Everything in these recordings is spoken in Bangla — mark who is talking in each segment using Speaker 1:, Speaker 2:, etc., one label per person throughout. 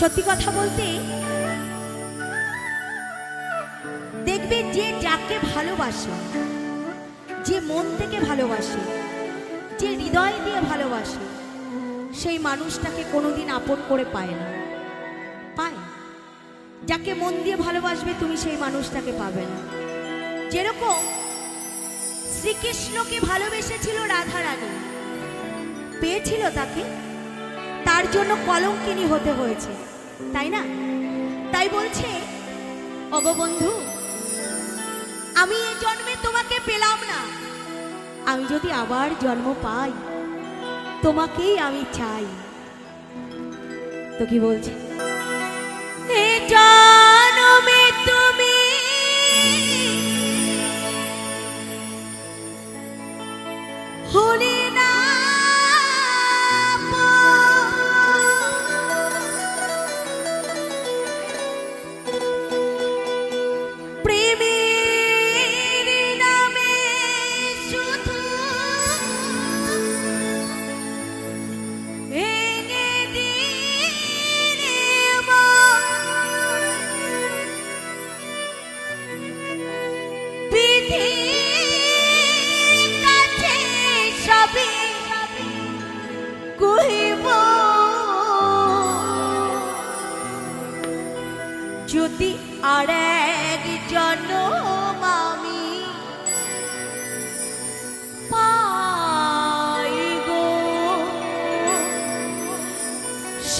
Speaker 1: সত্যি কথা বলতে, দেখবে যে যাকে ভালোবাসে, যে মন থেকে ভালোবাসে, যে হৃদয় দিয়ে ভালোবাসে, সেই মানুষটাকে কোনোদিন আপন করে পায় না। পায়। যাকে মন দিয়ে ভালোবাসবে, তুমি সেই মানুষটাকে পাবে না। যেরকম শ্রীকৃষ্ণকে ভালোবেসেছিল রাধা রানী পেয়েছিল তাকে? তার জন্য কলঙ্কিনী হতে হয়েছে, তাই না? তাই বলছে অগবন্ধু আমি এ জন্মে তোমাকে পেলাম না। আমি যদি আবার জন্ম পাই, তোমাকেই আমি চাই। তো কি বলছে? এ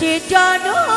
Speaker 1: সে জন্ম